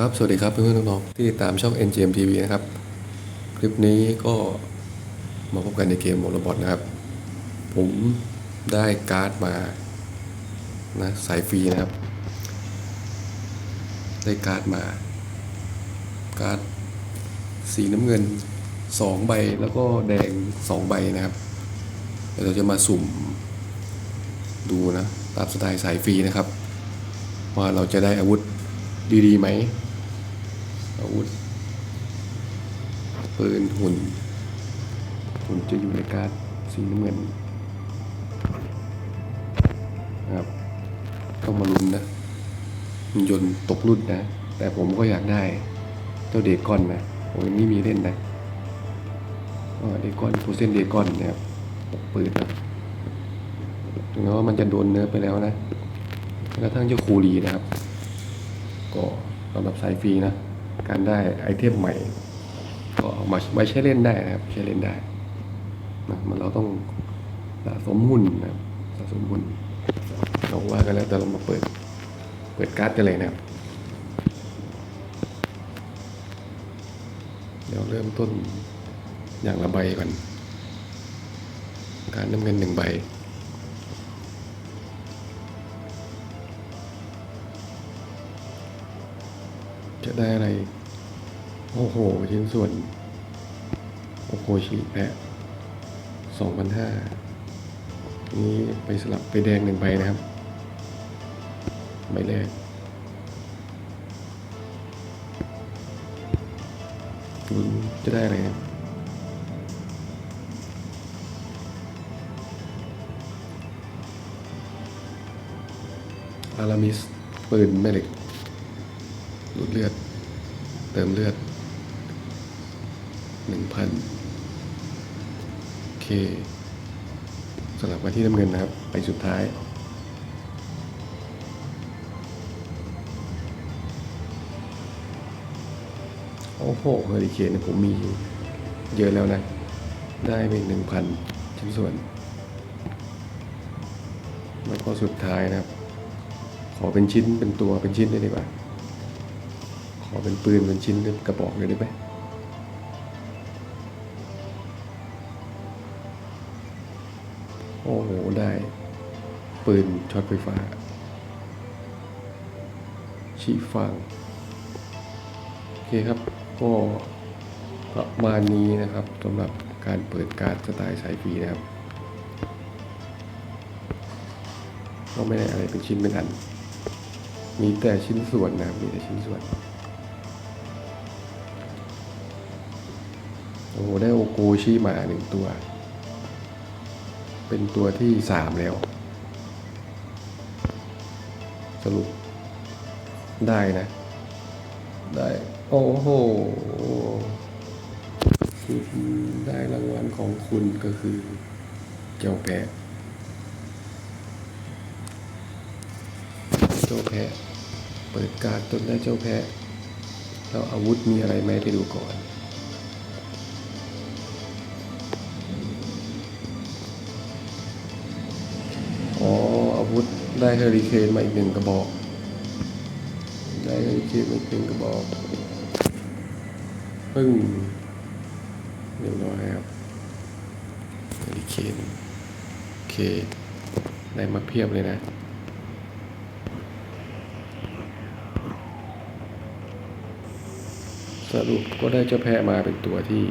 ครับ สวัสดีครับเพื่อนๆน้องๆที่ติดตามช่อง NGM TV นะครับ คลิปนี้ก็มาพบกันในเกมโมโรบอทนะครับ ผมได้การ์ดมานะสายฟรีนะครับ ได้การ์ดมา การ์ดสีน้ำเงินสองใบแล้วก็แดงสองใบนะครับเดี๋ยวเราจะมาสุ่มดูนะ ตามสไตล์สายฟรีนะครับ ว่าเราจะได้อาวุธดีๆไหม อาวุธ ปืนหุ่น หุ่นจะอยู่ในการ์ดสีน้ำเงินนะครับต้องมาลุ้นนะยนต์ตกรุ่นนะ แต่ผมก็อยากได้เจ้าเดกอนนะผมยังไม่มีเล่นนะก็เดกอนโพเซนเดกอนนะครับปืนนะถึงแม้ว่ามันจะโดนเนื้อไปแล้วนะกระทั่งเจ้าคูรีนะครับ ก็สำหรับสายฟรีนะ การได้ไอเทมใหม่ ก็เอามาไว้ใช้เล่นได้นะครับใช้เล่นได้นะมันเราต้องสะสมหุ้นนะครับสะสมหุ้นเราว่ากันแล้วแต่เรามาเปิดเปิดการ์ดกันเลยนะครับ เดี๋ยวเริ่มต้นอย่างละใบก่อนการน้ำเงินหนึ่งใบ จะได้อะไร โอ้โห ชิ้นส่วน โอโคชิแพะสองพันห้านี้ไปสลับไปแดงหนึ่งใบนะครับ ใบแรก จะได้อะไรครับอารามิสปืนแม่เหล็ก ดูดเลือด เติมเลือดหนึ่งพันเคสลับมาที่น้ำเงินนะครับ ไปสุดท้าย โอ้โหเฮอริเคนเนี่ยผมมีเยอะแล้วนะ ได้ไปหนึ่งพันชิ้นส่วน แล้วก็สุดท้ายนะครับ ขอเป็นชิ้นเป็นตัวเป็นชิ้นได้ดีกว่า อเป็นปืนเป็นชิ้นเป็นกระบอกเลยได้ไหมโอ้โห ได้ ปืนช็อตไฟฟ้า ชีฟางโอเคครับ ก็ประมาณนี้นะครับสำหรับการเปิดการ์ดสไตล์สายฟรีนะครับ ก็ไม่ได้อะไรเป็นชิ้นเป็นอัน มีแต่ชิ้นส่วนนะครับ มีแต่ชิ้นส่วน โอ้โหได้โอโกชิมาหนึ่งตัว เป็นตัวที่สามแล้ว สรุปได้นะ ได้ โอ้โหคุณได้รางวัลของคุณก็คือเจ้าแพะเจ้าแพะ เปิดการจนได้เจ้าแพะ แล้วอาวุธมีอะไรไหมไปดูก่อน อาวุธได้เฮอริเคนมาอีกหนึ่งกระบอก ได้เฮอริเคนมาอีกหนึ่งกระบอกปึ้งเรียบร้อยครับเฮอริเคนโอเค ได้มาเพียบเลยนะสรุปก็ได้เจ้าแพะมาเป็นตัวที่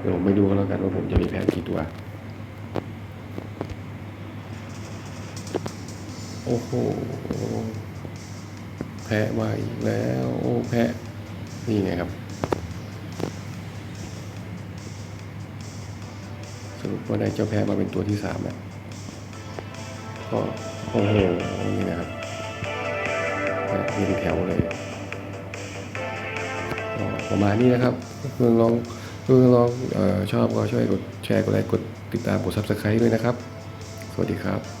เดี๋ยวผมไม่ดูแล้วกันว่าผมจะมีแพะกี่ตัว โอ้โห แพะมาอีกแล้ว โอ้แพะ นี่ไงครับ สรุปว่าได้เจ้าแพะมาเป็นตัวที่สามแล้วก็โอ้โห นี่นะครับแพะเรียงแถวเลยประมาณนี้นะครับเพื่อนลองเพื่อนลองออชอบก็ช่วยกดแชร์กดไลค์กดติดตามกด subscribe ด้วยนะครับ สวัสดีครับ